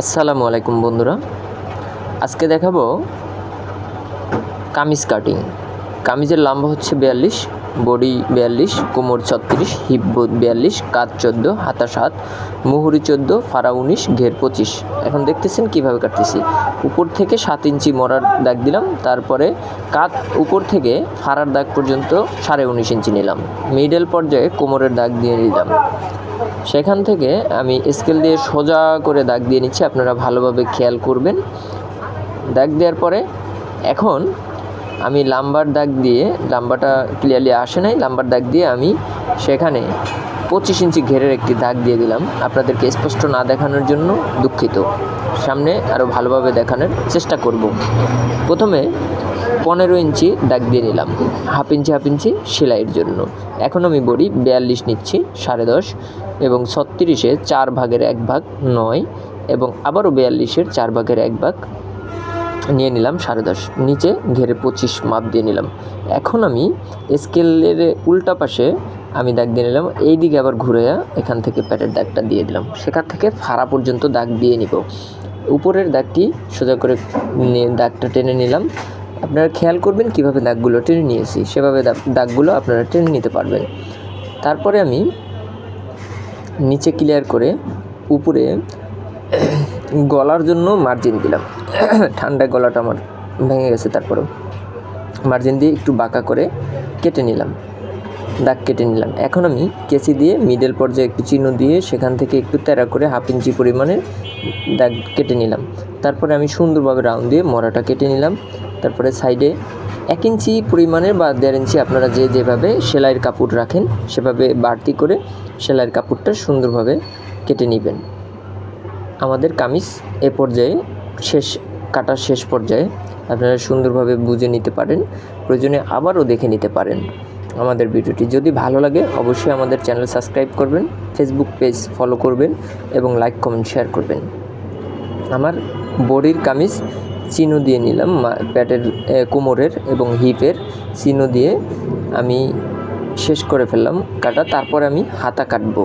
আসসালামু আলাইকুম বন্ধুরা। আজকে দেখাবো কামিজ কাটিং কামিজের লম্বা হচ্ছে বিয়াল্লিশ বডি বিয়াল্লিশ, কোমর ছত্রিশ, হিপ বিয়াল্লিশ কাজ চোদ্দ, হাতা সাত, মুহুরি চোদ্দ, ফাড়া উনিশ, ঘের পঁচিশ। এখন দেখতেছেন কীভাবে কাটতেছি। উপর থেকে সাত ইঞ্চি মরার দাগ দিলাম, তারপরে কাত উপর থেকে ফাড়ার দাগ পর্যন্ত সাড়ে উনিশ ইঞ্চি নিলাম। মিডল পর্যায়ে কোমরের দাগ দিয়ে নিলাম। সেখান থেকে আমি স্কেল দিয়ে সোজা করে দাগ দিয়ে নিচ্ছি, আপনারা ভালোভাবে খেয়াল করবেন। দাগ দেওয়ার পরে এখন আমি লাম্বার দাগ দিয়ে, লাম্বাটা ক্লিয়ারলি আসে নাই, লাম্বার দাগ দিয়ে আমি সেখানে পঁচিশ ইঞ্চি ঘেরের একটি দাগ দিয়ে দিলাম। আপনাদেরকে স্পষ্ট না দেখানোর জন্য দুঃখিত। সামনে আরও ভালোভাবে দেখানোর চেষ্টা করব। প্রথমে পনেরো ইঞ্চি দাগ দিয়ে নিলাম, হাফ ইঞ্চি হাফ ইঞ্চি সেলাইয়ের জন্য। এখন আমি বড়ি বিয়াল্লিশ নিচ্ছি, সাড়ে দশ এবং ছত্রিশে চার ভাগের এক ভাগ নয় এবং আবারও বিয়াল্লিশের চার ভাগের এক ভাগ নিয়ে নিলাম সাড়ে দশ। নিচে ঘেরে পঁচিশ মাপ দিয়ে নিলাম। এখন আমি স্কেলের উল্টা পাশে আমি দাগ দিয়ে নিলাম। এই দিকে আবার ঘুরে এখান থেকে প্যাটের দাগটা দিয়ে দিলাম। সেখান থেকে ফাড়া পর্যন্ত দাগ দিয়ে নিব। উপরের দাগটি সোজা করে দাগটা টেনে নিলাম। আপনারা খেয়াল করবেন কীভাবে দাগগুলো টেনে নিয়েছি। সেভাবে দাগ- দাগগুলো আপনারা টেনে নিতে পারবেন। তারপরে আমি নিচে ক্লিয়ার করে উপরে গলার জন্য মার্জিন দিলাম। ঠান্ডায় গলাটা আমার ভেঙে গেছে তারপরেও। মার্জিন দিয়ে একটু বাঁকা করে কেটে নিলাম। দাগ কেটে নিলাম। এখন আমি কেসি দিয়ে মিডল পর্যায়ে একটু চিহ্ন দিয়ে সেখান থেকে একটু তেরা করে হাফ ইঞ্চি পরিমাণের দাগ কেটে নিলাম। তারপরে আমি সুন্দরভাবে রাউন্ড দিয়ে মরাটা কেটে নিলাম। তারপরে সাইডে এক ইঞ্চি পরিমাণের বা দেড় ইঞ্চি আপনারা যে যেভাবে সেলাইয়ের কাপড় রাখেন, সেভাবে বাড়তি করে সেলাইয়ের কাপড়টা সুন্দরভাবে কেটে নেবেন। আমাদের কামিজ এ পর্যায়ে শেষ, কাটার শেষ পর্যায়ে আপনারা সুন্দরভাবে বুঝে নিতে পারেন, প্রয়োজনে আবারও দেখে নিতে পারেন আমাদের ভিডিওটি। যদি ভালো লাগে, অবশ্যই আমাদের চ্যানেল সাবস্ক্রাইব করবেন ফেসবুক পেজ ফলো করবেন এবং লাইক কমেন্ট শেয়ার করবেন। আমার বডির কামিজ চিনো দিয়ে নিলাম প্যাটের কোমরের এবং হিপের চিনো দিয়ে আমি শেষ করে ফেললাম কাটা। তারপর আমি হাতা কাটবো।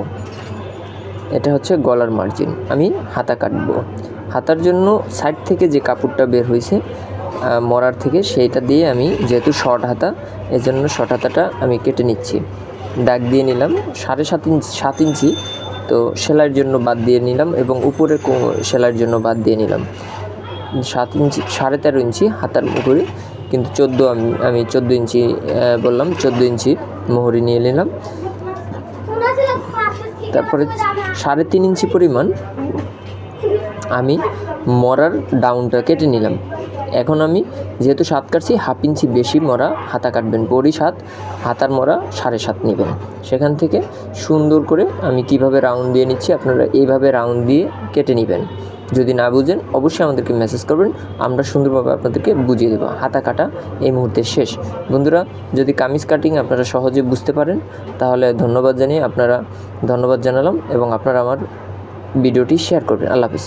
এটা হচ্ছে গলার মার্জিন আমি হাতা কাটবো। হাতার জন্য সাইড থেকে যে কাপড়টা বের হয়েছে মরার থেকে সেইটা দিয়ে আমি যেহেতু শর্ট হাতা, এজন্য শর্ট হাতাটা আমি কেটে নিচ্ছি। দাগ দিয়ে নিলাম সাড়ে সাত ইঞ্চি সাত ইঞ্চি। তো সেলাইয়ের জন্য বাদ দিয়ে নিলাম এবং উপরে সেলাইয়ের জন্য বাদ দিয়ে নিলাম। সাত ইঞ্চি, সাড়ে তেরো ইঞ্চি হাতার মুহুরি। কিন্তু চোদ্দ আমি আমি চোদ্দ ইঞ্চি বললাম, চোদ্দ ইঞ্চি মুহুরি নিয়ে নিলাম। তারপরে সাড়ে তিন ইঞ্চি পরিমাণ আমি মরার ডাউনটা কেটে নিলাম। এখন আমি যেহেতু সাত কাটছি, হাফ ইঞ্চি বেশি মরা হাতা কাটবেন, বড়ি সাত, হাতার মরা সাড়ে সাত নেবেন। সেখান থেকে সুন্দর করে আমি কীভাবে রাউন্ড দিয়ে নিচ্ছি, আপনারা এইভাবে রাউন্ড দিয়ে কেটে নেবেন। যদি না বুঝেন, অবশ্যই আমাদেরকে মেসেজ করবেন। আমরা সুন্দরভাবে আপনাদেরকে বুঝিয়ে দেবো। হাতা কাটা এই মুহূর্তে শেষ। বন্ধুরা, যদি কামিজ কাটিং আপনারা সহজে বুঝতে পারেন, তাহলে ধন্যবাদ জানিয়ে আপনারা ধন্যবাদ জানালাম এবং আপনারা আমার ভিডিওটি শেয়ার করবেন। আল্লাহ হাফিজ।